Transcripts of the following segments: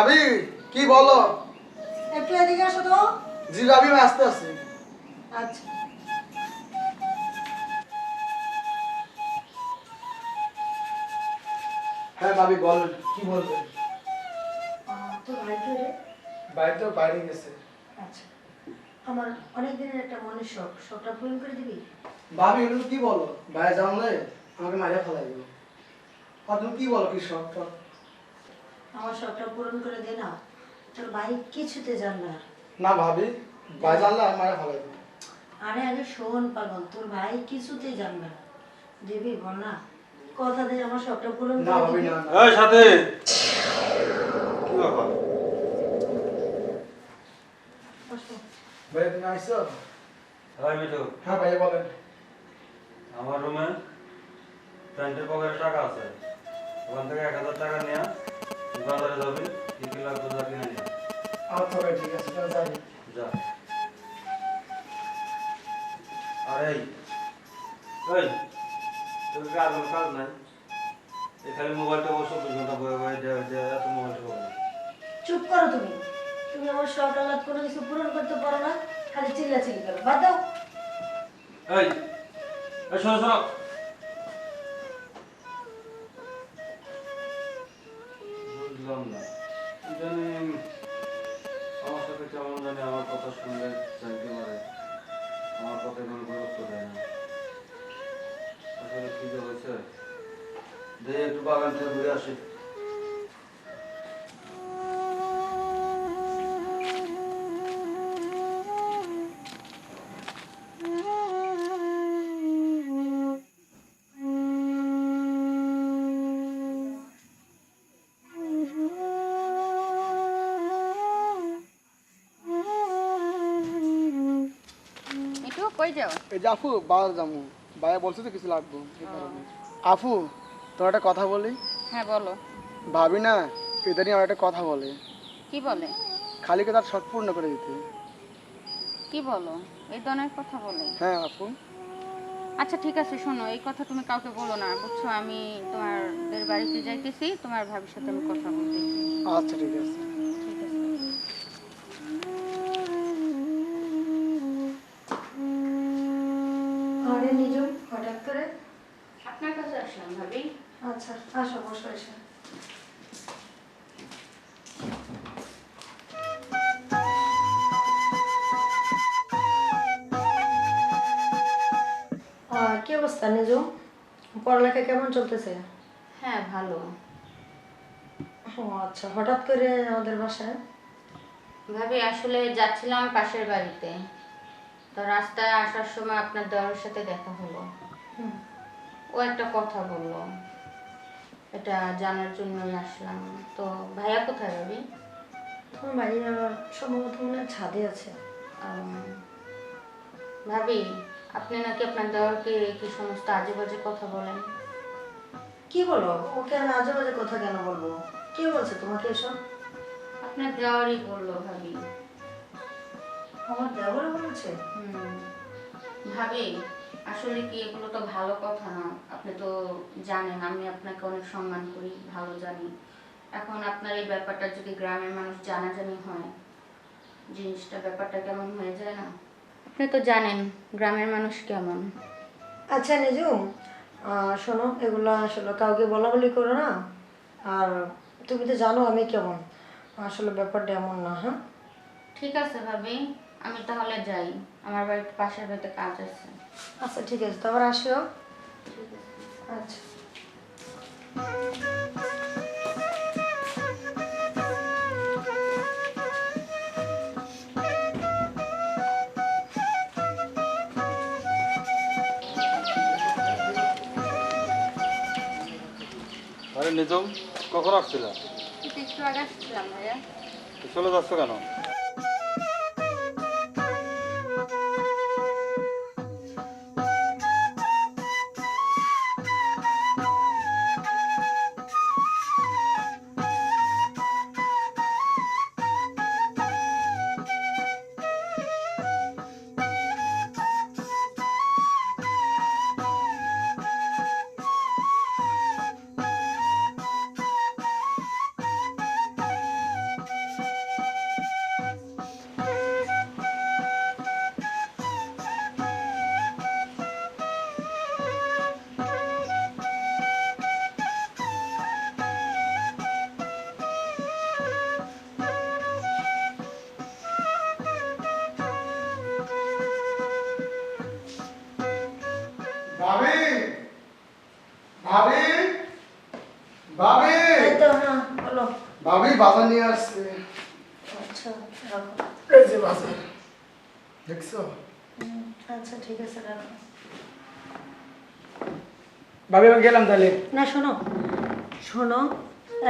ভাবি কি বলো? একটু এদিকে আসো তো। জি ভাবি আসতে আসি আচ্ছা। হ্যাঁ ভাবি বলেন কি বলবেন আহ, তোর ভাই বাইরে তো বাইরে গেছে। আচ্ছা। আমার অনেক দিনের একটা মনের শখ শখটা পূরণ করে দিবি? ভাবি এগুলো কি বলো? বাইরে জানলে আমাকে মারিয়া ফেলাই দিল আর তুমি কি বলো কি টব? আমার শখটা পূরণ করে দে না। তোর ভাই কিছুতে জানবে না। না ভাবি বাইরে জানলে আর মারিয়া ফেলাই দিল আরে আগে শোন পাগল তোর ভাই কিছুতেই জানবে না। দিবি বল না কথা দে আমার শখটা পূরণ না করে ভাবি দিবি না না। এই সাথে। কি ব্যাপার? বসো। ভাই তুমি আইসো? হ্যাঁ মিঠু। হ্যাঁ ভাই বলেন। আমার রুমে প্যান্টের পকেটে টাকা আছে। ওখান থেকে এক হাজার টাকা নিয়ে দোকানদারে যাবি কি কি লাগবে যা কিনে নিয়ে আচ্ছা ভাই ঠিক আছে তাহলে যাই। যা। আর এই এই তোর কি কাজ নাই? এই খালি মোবাইলটা বসে দুই ঘণ্টা বয়ে বয়ে দেওয়া দেওয়া এত মোবাইলটা বয়ে চুপ করো তুমি। তুমি আমার শখ আহ্লাদ কোনো কিছু পূরণ করতে পারো না খালি চিল্লা চিল্লি করো। বাদ দাও। এই এই শোনো শোনো। কোনো গুরুত্ব দেয় না। আসলে কি হয়েছে? দেখ একটু বাগান থেকে ঘুরে আসি। কই যাও? এই যে আফু বাজার যাব। ভাইয়া বলছে তো কিছু লাগবে এই কারণে। আফু তোমার একটা কথা বলি? হ্যাঁ বলো। ভাবি না ইদানিং আমার একটা কথা বলে। কি বলে? খালিকে তার শখ পূর্ণ করে দিতে। কি বলো? এই ধরনের কথা বলে। হ্যাঁ আপু আচ্ছা ঠিক আছে শোনো এই কথা তুমি কাউকে বলো না। বুঝছ আমি তোমাদের বাড়িতে যাইতেছি তোমার ভাবির সাথে আমি কথা বলতেছি। আচ্ছা ঠিক আছে। আরে নিজম হঠাৎ করে? আপনার কাছে আসলাম ভাবি। আচ্ছা আসো বসো এসে। কি অবস্থা নিজম পড়ালেখা কেমন চলতেছে? হ্যাঁ ভালো। ও আচ্ছা হঠাৎ করে আমাদের বাসায়? ভাবি আসলে যাচ্ছিলাম পাশের বাড়িতে। তো রাস্তায় আসার সময় আপনার দেওয়ার সাথে দেখা হলো। ও একটা কথা বলল। এটা জানার জন্যই আসলাম। তো ভাইয়া কোথায় ভাবি? তোমার ভাইয়া সম্ভবত মনে হয় ছাদে আছে। ভাবি আপনি নাকি আপনার দেওয়ারকে কি সমস্ত আজে বাজে কথা বলেন? কি বলো? ওকে আমি আজে বাজে কথা কেন বলব? কে বলছে তোমাকে এসব? আপনার দেওয়ারই বলল ভাবি। আমার দেবর বলেছে। ভাবি আসলে কি এগুলো তো ভালো কথা না? আপনি তো জানেন আমি আপনাকে অনেক সম্মান করি ভালো জানি। এখন আপনার এই ব্যাপারটা যদি গ্রামের মানুষ জানাজানি হয় জিনিসটা ব্যাপারটা কেমন হয়ে যায় না? আপনি তো জানেন গ্রামের মানুষ কেমন। আচ্ছা আহ, শোনো এগুলো আসলে কাউকে বলা বলি করো না। আর তুমি তো জানো আমি কেমন। আসলে ব্যাপারটা এমন না হ্যাঁ? ঠিক আছে ভাবি। আমি তাহলে যাই। আমার বাড়িতে পাশের বাড়িতে কাজ আছে। আচ্ছা ঠিক আছে তারপর আসিও। আচ্ছা। আরে নিজম কখন আসছিল? একটু আগে আসছিলাম ভাইয়া। চলে যাচ্ছ কেন? ভাবি ভাবি। হ্যাঁ, বলো। ভাবি নিয়ে আসছে। আচ্ছা রাখো। এই যে দেখছ? আচ্ছা ঠিক আছে রাখো। আমি গেলাম তাহলে। না শোনো শোনো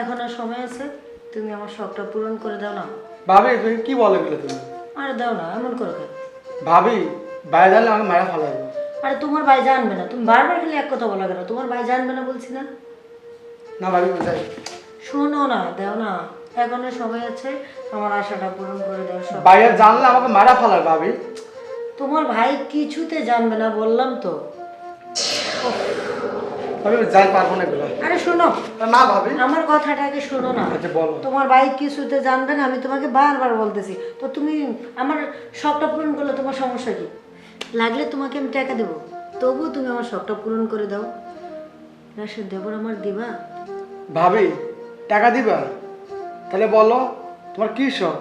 এখন আর সময় আছে তুমি আমার শখটা পূরণ করে দাও না। ভাবি তুমি কি বলো এগুলো তুমি? আরে দাও না এমন করো কেন? ভাবি বাইরে গেলে আমাকে মারা ফেলা আরে তোমার ভাই জানবে না তুমি বারবার খালি এক কথা বলা কেন? তোমার ভাই জানবে না বলছি না? না ভাবি যাই। শোনো না দাও না। এখনও সময় আছে আমার আশাটা পূরণ করে দাও সব। বাইরে জানলে আমাকে মারা ফেলার ভাবি। তোমার ভাই কিছুতে জানবে না বললাম তো। আমি যাই পারব না এগুলো। আরে শোনো না ভাবি। আমার কথাটা আগে শোনো না। আচ্ছা বলো। তোমার ভাই কিছুতে জানবে না আমি তোমাকে বারবার বলতেছি। তো তুমি আমার শখটা পূরণ করলে তোমার সমস্যা কি? লাগলে তোমাকে আমি টাকা দেবো। তবুও তুমি আমার শখটা পূরণ করে দাও। রাশের দেবর আমার দিবা? ভাবি টাকা দিবা? তাহলে বলো তোমার কি শখ?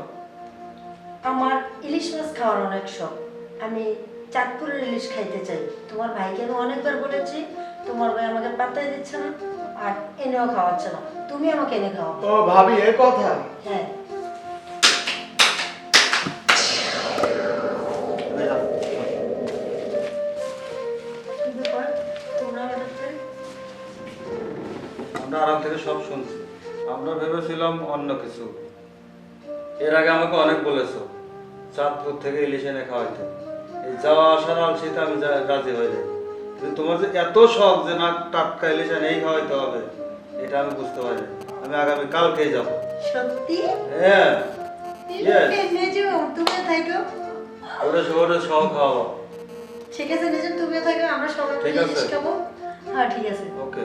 আমার ইলিশ মাছ খাওয়ার অনেক শখ। আমি চাঁদপুরের ইলিশ খাইতে চাই। তোমার ভাইকে আমি অনেকবার বলেছি তোমার ভাই আমাকে পাত্তাই দিচ্ছে না আর এনেও খাওয়াচ্ছে না। তুমি আমাকে এনে খাওয়াও। ও ভাবি এই কথা? হ্যাঁ। আমরা আরাম থেকে সব শুনছি। আমরা ভেবেছিলাম অন্য কিছু। এর আগে আমাকে অনেক বলেছ চাঁদপুর থেকে ইলিশ এনে খাওয়াইতে। এই যাওয়া আসার আলসিতে আমি রাজি হয়ে যাই। কিন্তু তোমার যে এত শখ যে না টাটকা ইলিশ এনেই খাওয়াইতে হবে এটা আমি বুঝতে পারি আমি আগামী কালকেই যাব। সত্যি? হ্যাঁ তুমিও থাকো সহ খাওয়াবো। ঠিক আছে নিজে তুমিও থাকো আমরা সবাই ঠিক মিলে আছে। ইলিশ খাব। হ্যাঁ ঠিক আছে। ওকে